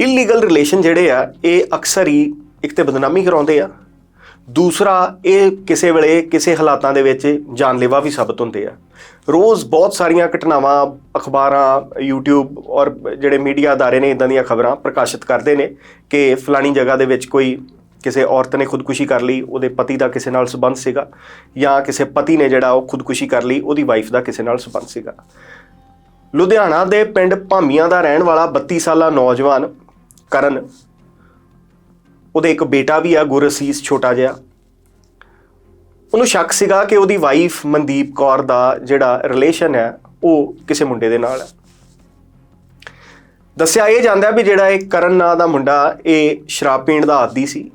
Illegal relation ਜਿਹੜੇ ਆ, ਇਹ ਅਕਸਰ ਹੀ ਇੱਕ ਤੇ ਬਦਨਾਮੀ ਕਰਾਉਂਦੇ ਆ। ਦੂਸਰਾ, ਇਹ ਕਿਸੇ ਵੇਲੇ ਕਿਸੇ ਹਾਲਾਤਾਂ ਦੇ ਵਿੱਚ ਜਾਨਲੇਵਾ ਵੀ ਸਾਬਤ ਹੁੰਦੇ ਆ। ਰੋਜ਼ ਬਹੁਤ ਸਾਰੀਆਂ ਘਟਨਾਵਾਂ, ਅਖਬਾਰਾਂ, YouTube ਔਰ ਜਿਹੜੇ ਮੀਡੀਆ ਅਦਾਰੇ ਨੇ, ਇਦਾਂ ਦੀਆਂ ਖਬਰਾਂ ਪ੍ਰਕਾਸ਼ਿਤ ਕਰਦੇ ਨੇ ਕਿ ਫਲਾਣੀ ਜਗ੍ਹਾ ਦੇ ਵਿੱਚ ਕੋਈ ਕਿਸੇ ਔਰਤ ਨੇ ਖੁਦਕੁਸ਼ੀ ਕਰ ਲਈ, ਉਹਦੇ ਪਤੀ ਦਾ ਕਿਸੇ ਨਾਲ ਸੰਬੰਧ ਸੀਗਾ ਜਾਂ ਕਿਸੇ ਪਤੀ ਨੇ ਜਿਹੜਾ ਉਹ ਖੁਦਕੁਸ਼ੀ ਕਰ ਲਈ, ਉਹਦੀ ਵਾਈਫ ਦਾ ਕਿਸੇ ਨਾਲ ਸੰਬੰਧ ਸੀਗਾ। ਲੁਧਿਆਣਾ ਦੇ ਪਿੰਡ ਭਾਮੀਆਂ ਦਾ ਰਹਿਣ ਵਾਲਾ 32 ਸਾਲਾ ਨੌਜਵਾਨ ਕਰਨ ਉਹਦੇ ਇੱਕ ਬੇਟਾ ਵੀ ਆ ਗੁਰਸੀਸ ਛੋਟਾ ਜਿਹਾ। ਉਹਨੂੰ ਸ਼ੱਕ ਸੀਗਾ ਕਿ ਉਹਦੀ ਵਾਈਫ ਮਨਦੀਪ ਕੌਰ ਦਾ ਜਿਹੜਾ ਰਿਲੇਸ਼ਨ ਹੈ, ਉਹ ਕਿਸੇ ਮੁੰਡੇ ਦੇ ਨਾਲ ਹੈ। ਦੱਸਿਆ ਇਹ ਜਾਂਦਾ ਵੀ ਜਿਹੜਾ ਇਹ ਕਰਨ ਨਾਂ ਦਾ ਮੁੰਡਾ, ਇਹ ਸ਼ਰਾਬ ਪੀਣ ਦਾ ਆਦੀ ਸੀ।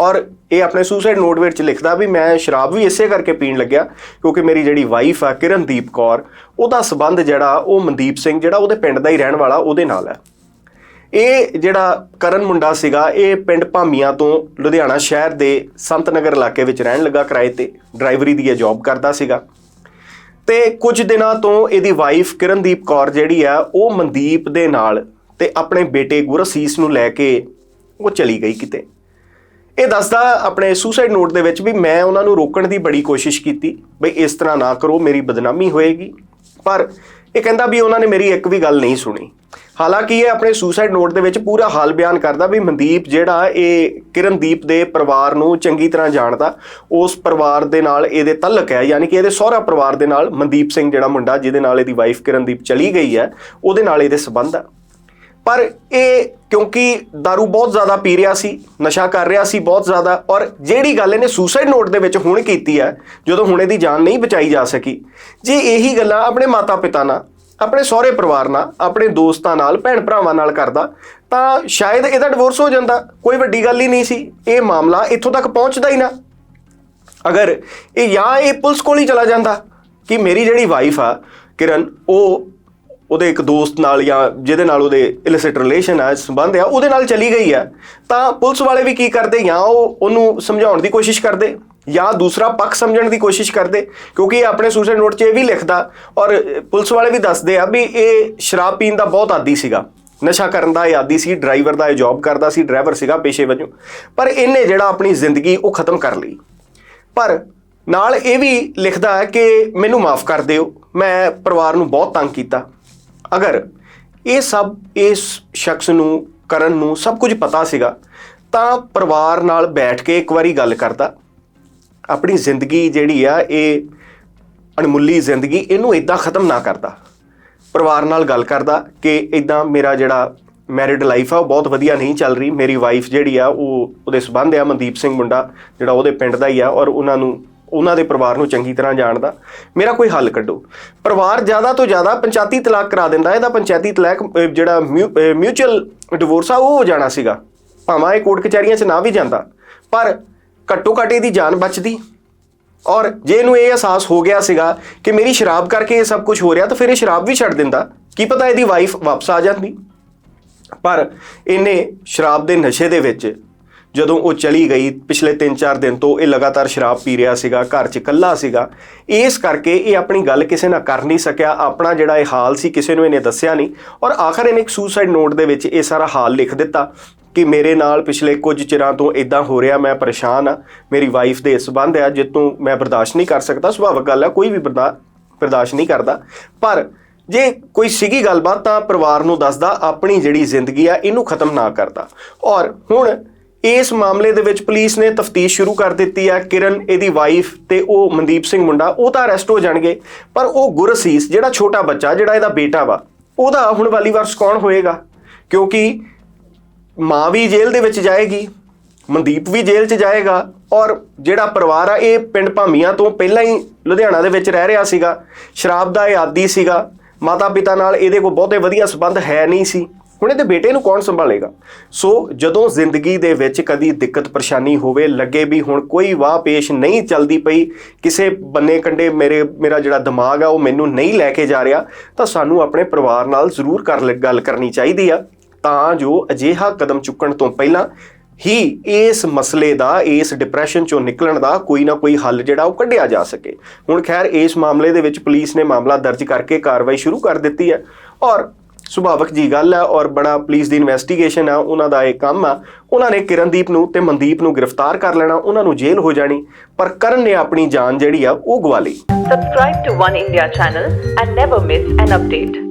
ਔਰ ਇਹ ਆਪਣੇ ਸੁਸਾਈਡ ਨੋਟ ਵਿੱਚ ਲਿਖਦਾ ਵੀ ਮੈਂ ਸ਼ਰਾਬ ਵੀ ਇਸੇ ਕਰਕੇ ਪੀਣ ਲੱਗਿਆ, ਕਿਉਂਕਿ ਮੇਰੀ ਜਿਹੜੀ ਵਾਈਫ ਆ, ਕਿਰਨਦੀਪ ਕੌਰ, ਉਹਦਾ ਸਬੰਧ ਜਿਹੜਾ, ਉਹ ਮਨਦੀਪ ਸਿੰਘ ਜਿਹੜਾ, ਉਹਦੇ ਪਿੰਡ ਦਾ ਹੀ ਰਹਿਣ ਵਾਲਾ, ਉਹਦੇ ਨਾਲ ਹੈ। ਇਹ ਜਿਹੜਾ ਕਰਨ ਮੁੰਡਾ ਸੀਗਾ, ਇਹ ਪਿੰਡ ਭਾਮੀਆਂ ਤੋਂ ਲੁਧਿਆਣਾ ਸ਼ਹਿਰ ਦੇ ਸੰਤ ਨਗਰ ਇਲਾਕੇ ਵਿੱਚ ਰਹਿਣ ਲੱਗਾ ਕਿਰਾਏ ਤੇ, ਡਰਾਈਵਰੀ ਦੀ ਇਹ ਜੌਬ ਕਰਦਾ ਸੀਗਾ। ਤੇ ਕੁਝ ਦਿਨਾਂ ਤੋਂ ਇਹਦੀ ਵਾਈਫ ਕਿਰਨਦੀਪ ਕੌਰ ਜਿਹੜੀ ਆ, ਉਹ ਮਨਦੀਪ ਦੇ ਨਾਲ ਤੇ ਆਪਣੇ ਬੇਟੇ ਗੁਰਸੀਸ ਨੂੰ ਲੈ ਕੇ ਉਹ ਚਲੀ ਗਈ ਕਿਤੇ। ਇਹ ਦੱਸਦਾ ਆਪਣੇ ਸੁਸਾਈਡ ਨੋਟ ਦੇ ਵਿੱਚ ਵੀ ਮੈਂ ਉਹਨਾਂ ਨੂੰ ਰੋਕਣ ਦੀ ਬੜੀ ਕੋਸ਼ਿਸ਼ ਕੀਤੀ, ਬਈ ਇਸ ਤਰ੍ਹਾਂ ਨਾ ਕਰੋ, ਮੇਰੀ ਬਦਨਾਮੀ ਹੋਏਗੀ। ਪਰ ਇਹ ਕਹਿੰਦਾ ਵੀ ਉਹਨਾਂ ਨੇ ਮੇਰੀ ਇੱਕ ਵੀ ਗੱਲ ਨਹੀਂ ਸੁਣੀ। ਹਾਲਾਂਕਿ ਇਹ ਆਪਣੇ ਸੁਸਾਈਡ ਨੋਟ ਦੇ ਵਿੱਚ ਪੂਰਾ ਹਾਲ ਬਿਆਨ ਕਰਦਾ ਵੀ ਮਨਦੀਪ ਜਿਹੜਾ ਇਹ ਕਿਰਨਦੀਪ ਦੇ ਪਰਿਵਾਰ ਨੂੰ ਚੰਗੀ ਤਰ੍ਹਾਂ ਜਾਣਦਾ, ਉਸ ਪਰਿਵਾਰ ਦੇ ਨਾਲ ਇਹਦੇ ਤਲਕ ਹੈ, ਯਾਨੀ ਕਿ ਇਹਦੇ ਸਹੁਰਾ ਪਰਿਵਾਰ ਦੇ ਨਾਲ ਮਨਦੀਪ ਸਿੰਘ ਜਿਹੜਾ ਮੁੰਡਾ, ਜਿਹਦੇ ਨਾਲ ਇਹਦੀ ਵਾਈਫ ਕਿਰਨਦੀਪ ਚਲੀ ਗਈ ਹੈ, ਉਹਦੇ ਨਾਲ ਇਹਦੇ ਸਬੰਧ ਆ। ਪਰ ਇਹ ਕਿਉਂਕਿ दारू ਬਹੁਤ ਜ਼ਿਆਦਾ ਪੀ ਰਿਹਾ ਸੀ, ਨਸ਼ਾ ਕਰ ਰਿਹਾ ਸੀ ਬਹੁਤ ਜ਼ਿਆਦਾ ਔਰ ਜਿਹੜੀ ਗੱਲ ਇਹਨੇ ਸੁਸਾਈਡ ਨੋਟ ਦੇ ਵਿੱਚ ਹੁਣ ਕੀਤੀ ਹੈ, ਜਦੋਂ ਹੁਣ ਇਹਦੀ ਜਾਨ ਨਹੀਂ ਬਚਾਈ ਜਾ ਸਕੀ, ਜੇ ਇਹੀ ਗੱਲਾਂ ਆਪਣੇ ਮਾਤਾ-ਪਿਤਾ ਨਾਲ, ਆਪਣੇ ਸਹੁਰੇ ਪਰਿਵਾਰ ਨਾਲ, ਆਪਣੇ ਦੋਸਤਾਂ ਨਾਲ ਭੈਣ ਭਰਾਵਾਂ ਨਾਲ ਕਰਦਾ, ਤਾਂ ਸ਼ਾਇਦ ਇਹਦਾ ਡਿਵੋਰਸ ਹੋ ਜਾਂਦਾ, ਕੋਈ ਵੱਡੀ ਗੱਲ ਹੀ ਨਹੀਂ ਸੀ, ਇਹ ਮਾਮਲਾ ਇੱਥੋਂ ਤੱਕ ਪਹੁੰਚਦਾ ਹੀ ਨਾ। ਅਗਰ ਇਹ ਜਾਂ ਇਹ ਪੁਲਿਸ ਕੋਲ ਹੀ ਚਲਾ ਜਾਂਦਾ ਕਿ ਮੇਰੀ ਜਿਹੜੀ ਵਾਈਫ ਆ ਕਿਰਨ, ਉਹ ਉਹਦੇ ਇੱਕ ਦੋਸਤ ਨਾਲ ਜਾਂ ਜਿਹਦੇ ਨਾਲ ਉਹਦੇ ਇਲਿਸਿਟ ਰਿਲੇਸ਼ਨ ਆ, ਸੰਬੰਧ ਆ, ਉਹਦੇ ਨਾਲ ਚਲੀ ਗਈ ਆ, ਤਾਂ ਪੁਲਿਸ ਵਾਲੇ ਵੀ ਕੀ ਕਰਦੇ ਜਾਂ ਉਹ ਉਹਨੂੰ ਸਮਝਾਉਣ ਦੀ ਕੋਸ਼ਿਸ਼ ਕਰਦੇ ਜਾਂ ਦੂਸਰਾ ਪੱਖ ਸਮਝਣ ਦੀ ਕੋਸ਼ਿਸ਼ ਕਰਦੇ, ਕਿਉਂਕਿ ਇਹ ਆਪਣੇ ਸੁਸਾਈਡ ਨੋਟ 'ਚ ਇਹ ਵੀ ਲਿਖਦਾ ਔਰ ਪੁਲਿਸ ਵਾਲੇ ਵੀ ਦੱਸਦੇ ਆ ਵੀ ਇਹ ਸ਼ਰਾਬ ਪੀਣ ਦਾ ਬਹੁਤ ਆਦੀ ਸੀਗਾ, ਨਸ਼ਾ ਕਰਨ ਦਾ ਇਹ ਆਦੀ ਸੀ, ਡਰਾਈਵਰ ਦਾ ਇਹ ਜੌਬ ਕਰਦਾ ਸੀ, ਡਰਾਈਵਰ ਸੀਗਾ ਪੇਸ਼ੇ ਵਜੋਂ, ਪਰ ਇਹਨੇ ਜਿਹੜਾ ਆਪਣੀ ਜ਼ਿੰਦਗੀ ਉਹ ਖਤਮ ਕਰ ਲਈ। ਪਰ ਨਾਲ ਇਹ ਵੀ ਲਿਖਦਾ ਹੈ ਕਿ ਮੈਨੂੰ ਮਾਫ ਕਰ ਦਿਓ, ਮੈਂ ਪਰਿਵਾਰ ਨੂੰ ਬਹੁਤ ਤੰਗ ਕੀਤਾ ਅਗਰ ਇਹ ਸਭ, ਇਸ ਸ਼ਖਸ ਨੂੰ, ਕਰਨ ਨੂੰ ਸਭ ਕੁਝ ਪਤਾ ਸੀਗਾ, ਤਾਂ ਪਰਿਵਾਰ ਨਾਲ ਬੈਠ ਕੇ ਇੱਕ ਵਾਰੀ ਗੱਲ ਕਰਦਾ। ਆਪਣੀ ਜ਼ਿੰਦਗੀ ਜਿਹੜੀ ਆ, ਇਹ ਅਣਮੁੱਲੀ ਜ਼ਿੰਦਗੀ, ਇਹਨੂੰ ਇਦਾਂ ਖਤਮ ਨਾ ਕਰਦਾ। ਪਰਿਵਾਰ ਨਾਲ ਗੱਲ ਕਰਦਾ ਕਿ ਇਦਾਂ ਮੇਰਾ ਜਿਹੜਾ ਮੈਰਿਡ ਲਾਈਫ ਆ, ਉਹ ਬਹੁਤ ਵਧੀਆ ਨਹੀਂ ਚੱਲ ਰਹੀ। ਮੇਰੀ ਵਾਈਫ ਜਿਹੜੀ ਆ, ਉਹ ਉਹਦੇ ਸਬੰਧ ਆ, ਮਨਦੀਪ ਸਿੰਘ ਮੁੰਡਾ, ਜਿਹੜਾ ਉਹਦੇ ਪਿੰਡ ਦਾ ਹੀ ਆ ਔਰ ਉਹਨਾਂ ਨੂੰ ਉਹਨਾਂ ਦੇ ਪਰਿਵਾਰ ਨੂੰ ਚੰਗੀ ਤਰ੍ਹਾਂ ਜਾਣਦਾ ਮੇਰਾ ਕੋਈ ਹੱਲ ਕੱਢੋ। ਪਰਿਵਾਰ ਜ਼ਿਆਦਾ ਤੋਂ ਜ਼ਿਆਦਾ ਪੰਚਾਇਤੀ ਤਲਾਕ ਕਰਾ ਦਿੰਦਾ। ਇਹਦਾ ਪੰਚਾਇਤੀ ਤਲਾਕ ਅਹ, ਜਿਹੜਾ ਮਿਊਚੁਅਲ ਡਿਵੋਰਸ ਆ ਉਹ ਹੋ ਜਾਣਾ ਸੀਗਾ। ਭਾਵੇਂ ਇਹ ਕੋਰਟ ਕਚਹਿਰੀਆਂ 'ਚ ਨਾ ਵੀ ਜਾਂਦਾ ਪਰ ਘੱਟੋ ਘੱਟ ਇਹਦੀ ਜਾਨ ਬਚਦੀ। ਔਰ ਜੇ ਇਹਨੂੰ ਇਹ ਅਹਿਸਾਸ ਹੋ ਗਿਆ ਸੀਗਾ ਕਿ ਮੇਰੀ ਸ਼ਰਾਬ ਕਰਕੇ ਇਹ ਸਭ ਕੁਝ ਹੋ ਰਿਹਾ ਤਾਂ ਫਿਰ ਇਹ ਸ਼ਰਾਬ ਵੀ ਛੱਡ ਦਿੰਦਾ। ਕੀ ਪਤਾ ਇਹਦੀ ਵਾਈਫ ਵਾਪਸ ਆ ਜਾਂਦੀ। ਪਰ ਇਹਨੇ ਸ਼ਰਾਬ ਦੇ ਨਸ਼ੇ ਦੇ ਵਿੱਚ ਜਦੋਂ ਉਹ ਚਲੀ ਗਈ, ਪਿਛਲੇ 3-4 ਦਿਨ ਤੋਂ ਇਹ ਲਗਾਤਾਰ ਸ਼ਰਾਬ ਪੀ ਰਿਹਾ ਸੀਗਾ, ਘਰ 'ਚ ਇਕੱਲਾ ਸੀਗਾ। ਇਸ ਕਰਕੇ ਇਹ ਆਪਣੀ ਗੱਲ ਕਿਸੇ ਨਾਲ ਕਰ ਨਹੀਂ ਸਕਿਆ। ਆਪਣਾ ਜਿਹੜਾ ਇਹ ਹਾਲ ਸੀ, ਕਿਸੇ ਨੂੰ ਇਹਨੇ ਦੱਸਿਆ ਨਹੀਂ। ਔਰ ਆਖਰ ਇਹਨੇ ਇੱਕ ਸੁਸਾਈਡ ਨੋਟ ਦੇ ਵਿੱਚ ਇਹ ਸਾਰਾ ਹਾਲ ਲਿਖ ਦਿੱਤਾ ਕਿ ਮੇਰੇ ਨਾਲ ਪਿਛਲੇ ਕੁਝ ਚਿਰਾਂ ਤੋਂ ਇਦਾਂ ਹੋ ਰਿਹਾ, ਮੈਂ ਪਰੇਸ਼ਾਨ ਆ ਮੇਰੀ ਵਾਈਫ ਦੇ ਸਬੰਧ ਆ ਜਿੱਤੋਂ ਮੈਂ ਬਰਦਾਸ਼ਤ ਨਹੀਂ ਕਰ ਸਕਦਾ। ਸੁਭਾਵਿਕ ਗੱਲ ਆ, ਕੋਈ ਵੀ ਬਰਦਾ- ਬਰਦਾਸ਼ਤ ਨਹੀਂ ਕਰਦਾ। ਪਰ ਜੇ ਕੋਈ ਸੀਗੀ ਗੱਲਬਾਤ ਤਾਂ ਪਰਿਵਾਰ ਨੂੰ ਦੱਸਦਾ, ਆਪਣੀ ਜਿਹੜੀ ਜ਼ਿੰਦਗੀ ਆ, ਇਹਨੂੰ ਖਤਮ ਨਾ ਕਰਦਾ। ਔਰ ਹੁਣ ਇਸ ਮਾਮਲੇ ਦੇ ਵਿੱਚ ਪੁਲਿਸ ਨੇ ਤਫਤੀਸ਼ ਸ਼ੁਰੂ ਕਰ ਦਿੱਤੀ ਆ। ਕਿਰਨ, ਇਹਦੀ ਵਾਈਫ ਤੇ ਉਹ ਮਨਦੀਪ ਸਿੰਘ ਮੁੰਡਾ, ਉਹ ਤਾਂ ਅਰੈਸਟ ਹੋ ਜਾਣਗੇ। ਪਰ ਉਹ ਗੁਰਸੀਸ ਜਿਹੜਾ ਛੋਟਾ ਬੱਚਾ, ਜਿਹੜਾ ਇਹਦਾ ਬੇਟਾ ਵਾ, ਉਹਦਾ ਹੁਣ ਵਾਲੀ ਵਾਰਸ ਕੌਣ ਹੋਏਗਾ? ਕਿਉਂਕਿ ਮਾਂ ਵੀ ਜੇਲ੍ਹ ਦੇ ਵਿੱਚ ਜਾਏਗੀ, ਮਨਦੀਪ ਵੀ ਜੇਲ੍ਹ 'ਚ ਜਾਏਗਾ ਔਰ ਜਿਹੜਾ ਪਰਿਵਾਰ ਆ, ਇਹ ਪਿੰਡ ਭਾਮੀਆਂ ਤੋਂ ਪਹਿਲਾਂ ਹੀ ਲੁਧਿਆਣਾ ਦੇ ਵਿੱਚ ਰਹਿ ਰਿਹਾ ਸੀਗਾ। ਸ਼ਰਾਬ ਦਾ ਇਹ ਆਦੀ ਸੀਗਾ। ਮਾਤਾ ਪਿਤਾ ਨਾਲ ਇਹਦੇ ਕੋਲ ਬਹੁਤੇ ਵਧੀਆ ਸਬੰਧ ਹੈ ਨਹੀਂ ਸੀ। ਹੁਣ ਇਹਦੇ ਬੇਟੇ ਨੂੰ ਕੌਣ ਸੰਭਾਲੇਗਾ? ਸੋ ਜਦੋਂ ਜ਼ਿੰਦਗੀ ਦੇ ਵਿੱਚ ਕਦੀ ਦਿੱਕਤ, ਪਰੇਸ਼ਾਨੀ ਹੋਵੇ, ਲੱਗੇ ਵੀ ਹੁਣ ਕੋਈ ਵਾਹ ਪੇਸ਼ ਨਹੀਂ ਚੱਲਦੀ ਪਈ, ਕਿਸੇ ਬੰਨੇ ਕੰਡੇ ਮੇਰੇ, ਮੇਰਾ ਜਿਹੜਾ ਦਿਮਾਗ ਆ ਉਹ ਮੈਨੂੰ ਨਹੀਂ ਲੈ ਕੇ ਜਾ ਰਿਹਾ, ਤਾਂ ਸਾਨੂੰ ਆਪਣੇ ਪਰਿਵਾਰ ਨਾਲ ਜ਼ਰੂਰ ਕਰ ਲ- ਗੱਲ ਕਰਨੀ ਚਾਹੀਦੀ ਆ। ਤਾਂ ਜੋ ਅਜਿਹਾ ਕਦਮ ਚੁੱਕਣ ਤੋਂ ਪਹਿਲਾਂ ਹੀ ਇਸ ਮਸਲੇ ਦਾ, ਇਸ ਡਿਪਰੈਸ਼ਨ ਚੋਂ ਨਿਕਲਣ ਦਾ ਕੋਈ ਨਾ ਕੋਈ ਹੱਲ ਜਿਹੜਾ ਉਹ ਕੱਢਿਆ ਜਾ ਸਕੇ। ਹੁਣ ਖੈਰ ਇਸ ਮਾਮਲੇ ਦੇ ਵਿੱਚ ਪੁਲਿਸ ਨੇ ਮਾਮਲਾ ਦਰਜ ਕਰਕੇ ਕਾਰਵਾਈ ਸ਼ੁਰੂ ਕਰ ਦਿੱਤੀ ਹੈ ਔਰ ਸੁਭਾਵਕ ਜੀ ਗੱਲ ਹੈ ਔਰ ਬੜਾ ਪੁਲਿਸ ਦੀ ਇਨਵੈਸਟੀਗੇਸ਼ਨ ਆ, ਉਹਨਾਂ ਦਾ ਇਹ ਕੰਮ ਆ। ਉਹਨਾਂ ਨੇ ਕਿਰਨਦੀਪ ਨੂੰ ਤੇ ਮਨਦੀਪ ਨੂੰ ਗ੍ਰਿਫਤਾਰ ਕਰ ਲੈਣਾ, ਉਹਨਾਂ ਨੂੰ ਜੇਲ੍ਹ ਹੋ ਜਾਣੀ। ਪਰ ਕਰਨ ਨੇ ਆਪਣੀ ਜਾਨ ਜਿਹੜੀ ਆ, ਉਹ ਗਵਾ ਲਈ। Subscribe to One India channel and never miss an update.